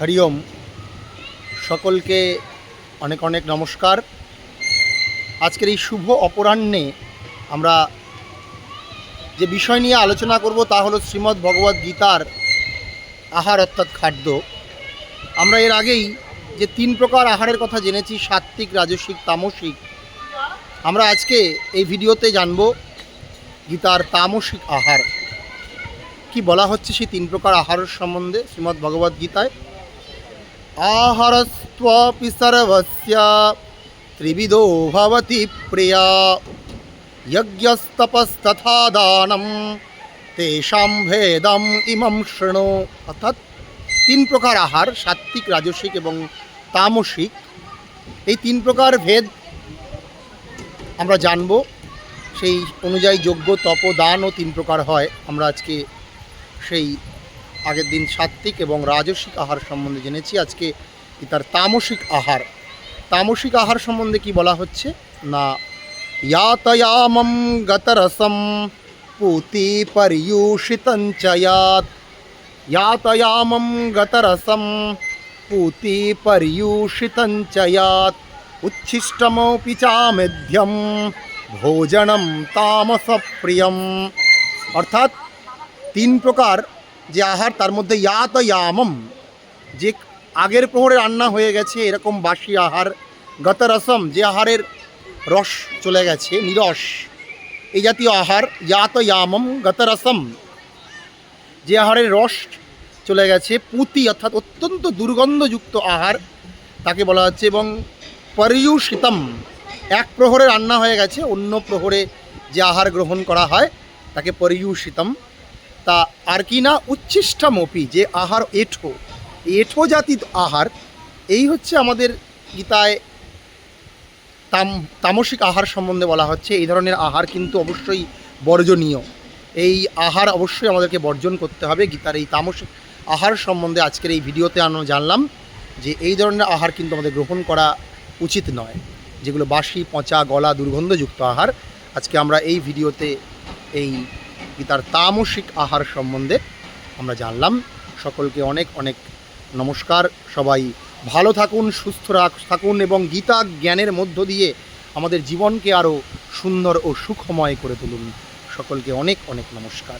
হরি ওম সকলকে অনেক অনেক নমস্কার। আজকের এই শুভ অপরাহ্নে আমরা যে বিষয় নিয়ে আলোচনা করব তা হলো শ্রীমদ্ ভগবদ্ গীতার আহার অর্থাৎ খাদ্য। আমরা এর আগেই যে তিন প্রকার আহারের কথা জেনেছি, সাত্ত্বিক রাজসিক তামসিক, আমরা আজকে এই ভিডিওতে জানব গীতার তামসিক আহার। কি বলা হচ্ছে সেই তিন প্রকার আহারের সম্বন্ধে শ্রীমদ্ ভগবদ্ গীতায়? ত্রিবিধো ভবতি প্রিয়া যজ্ঞস্তপস্তথা দানম তেষাম ভেদম ইমম শৃণু অর্থাৎ তিন প্রকার আহার সাত্ত্বিক রাজসিক এবং তামসিক এই তিন প্রকার ভেদ আমরা জানব। সেই অনুযায়ী যোগ্য তপ দান ও তিন প্রকার হয়। আমরা আজকে সেই আগের দিন সাত্ত্বিক এবং রাজসিক আহার সম্বন্ধে জেনেছি। আজকে তার তামসিক আহার। তামসিক আহার সম্বন্ধে কি বলা হচ্ছে? না ইয়াতয়ামম গতরসম পুতি পরিয়ূষিতঞ্চয়াত ইয়াতয়ামম গতরসম পুতি পরিয়ূষিতঞ্চয়াত উচ্ছিষ্টমপি চামেধ্যম ভোজনম তামসপ্রিয়ম অর্থাৎ তিন প্রকার যে আহার, তার মধ্যে ইয়াত ইয়ামম যে আগের প্রহরে রান্না হয়ে গেছে, এরকম বাসি আহার, গতরসম, যে আহারের রস চলে গেছে, নিরস। এই জাতীয় আহার ইয়াত ইয়ামম গতরসম, যে আহারের রস চলে গেছে, পুঁতি অর্থাৎ অত্যন্ত দুর্গন্ধযুক্ত আহার, তাকে বলা হচ্ছে এবং পরিয়ুষিতম, এক প্রহরে রান্না হয়ে গেছে, অন্য প্রহরে যে আহার গ্রহণ করা হয়, তাকে পরিয়ুষিতম তা আর কি না উচ্ছিষ্টমপি যে আহার এঠো। এঠো জাতীয় আহার, এই হচ্ছে আমাদের গীতায় তাম, তামসিক আহার সম্বন্ধে বলা হচ্ছে। এই ধরনের আহার কিন্তু অবশ্যই বর্জনীয়। এই আহার অবশ্যই আমাদেরকে বর্জন করতে হবে। গীতার এই তামসিক আহার সম্বন্ধে আজকের এই ভিডিওতে আমরা জানলাম যে এই ধরনের আহার কিন্তু আমাদের গ্রহণ করা উচিত নয়, যেগুলো বাসি পচা, গলা, দুর্গন্ধযুক্ত আহার। আজকে আমরা এই ভিডিওতে এই গীতার তামসিক আহার সম্বন্ধে আমরা জানলাম। সকলকে অনেক অনেক নমস্কার। সবাই ভালো থাকুন, সুস্থ রাখ- থাকুন এবং গীতা জ্ঞানের মধ্য দিয়ে আমাদের জীবনকে আরও সুন্দর ও সুখময় করে তুলুন। সকলকে অনেক অনেক নমস্কার।